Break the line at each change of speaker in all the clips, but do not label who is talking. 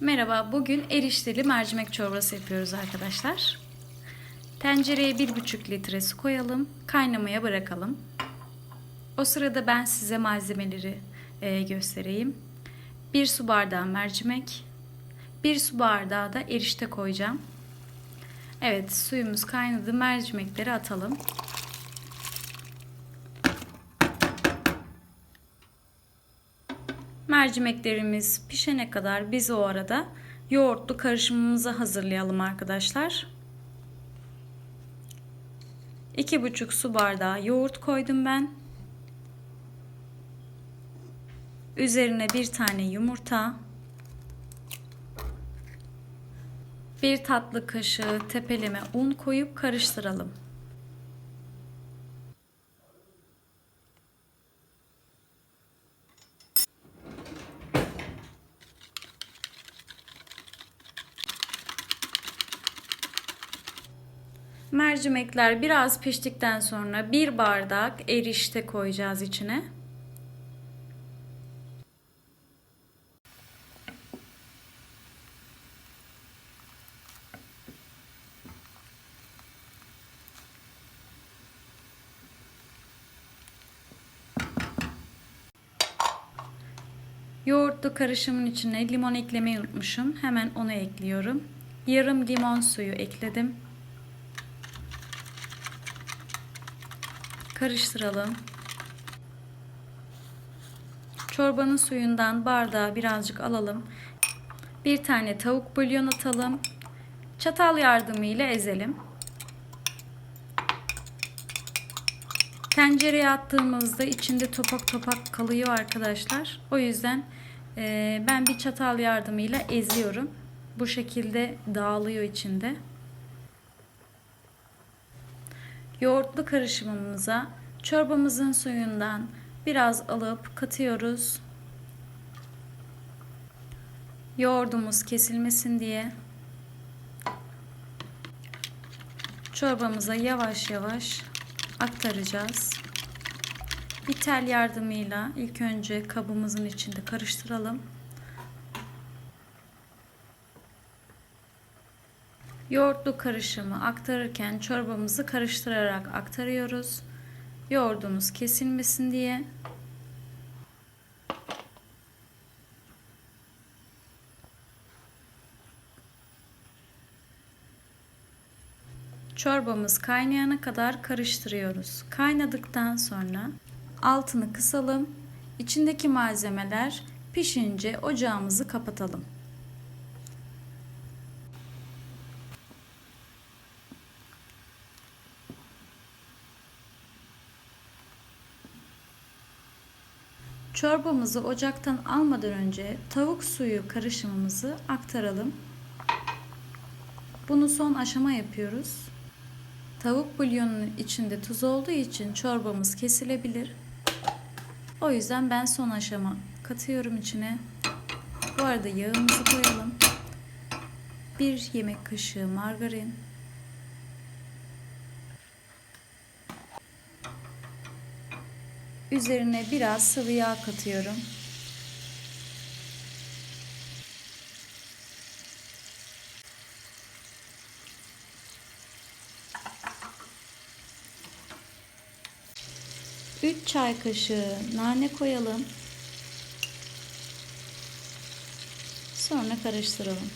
Merhaba, bugün erişteli mercimek çorbası yapıyoruz arkadaşlar. Tencereye 1,5 litre su koyalım, kaynamaya bırakalım. O sırada ben size malzemeleri e, göstereyim. 1 su bardağı mercimek, 1 su bardağı da erişte koyacağım. Evet, suyumuz kaynadı, mercimekleri atalım. Mercimeklerimiz pişene kadar biz o arada yoğurtlu karışımımızı hazırlayalım arkadaşlar. 2,5 su bardağı yoğurt koydum ben. Üzerine bir tane yumurta. Bir tatlı kaşığı tepeleme un koyup karıştıralım. Mercimekler biraz piştikten sonra bir bardak erişte koyacağız içine. Yoğurtlu karışımın içine limon eklemeyi unutmuşum. Hemen onu ekliyorum. Yarım limon suyu ekledim. Karıştıralım. Çorbanın suyundan bardağa birazcık alalım. Bir tane tavuk bulyon atalım. Çatal yardımıyla ezelim. Tencereye attığımızda içinde topak topak kalıyor arkadaşlar. O yüzden ben bir çatal yardımıyla eziyorum. Bu şekilde dağılıyor içinde. Yoğurtlu karışımımıza çorbamızın suyundan biraz alıp katıyoruz. Yoğurdumuz kesilmesin diye çorbamıza yavaş yavaş aktaracağız. Bir tel yardımıyla ilk önce kabımızın içinde karıştıralım. Yoğurtlu karışımı aktarırken çorbamızı karıştırarak aktarıyoruz. Yoğurdumuz kesilmesin diye. Çorbamız kaynayana kadar karıştırıyoruz. Kaynadıktan sonra altını kısalım. İçindeki malzemeler pişince ocağımızı kapatalım. Çorbamızı ocaktan almadan önce tavuk suyu karışımımızı aktaralım. Bunu son aşama yapıyoruz. Tavuk bulyonunun içinde tuz olduğu için çorbamız kesilebilir. O yüzden ben son aşama katıyorum içine. Bu arada yağımızı koyalım. Bir yemek kaşığı margarin. Üzerine biraz sıvı yağ katıyorum. Üç çay kaşığı nane koyalım. Sonra karıştıralım.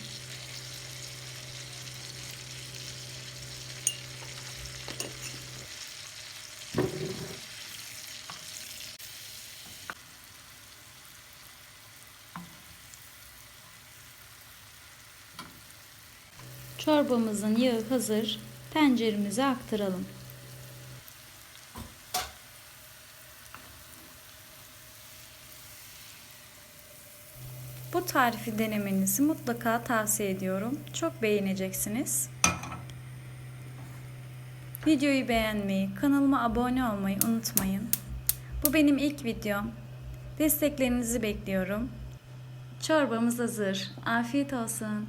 Çorbamızın yağı hazır. Tenceremize aktaralım. Bu tarifi denemenizi mutlaka tavsiye ediyorum. Çok beğeneceksiniz. Videoyu beğenmeyi, kanalıma abone olmayı unutmayın. Bu benim ilk videom. Desteklerinizi bekliyorum. Çorbamız hazır. Afiyet olsun.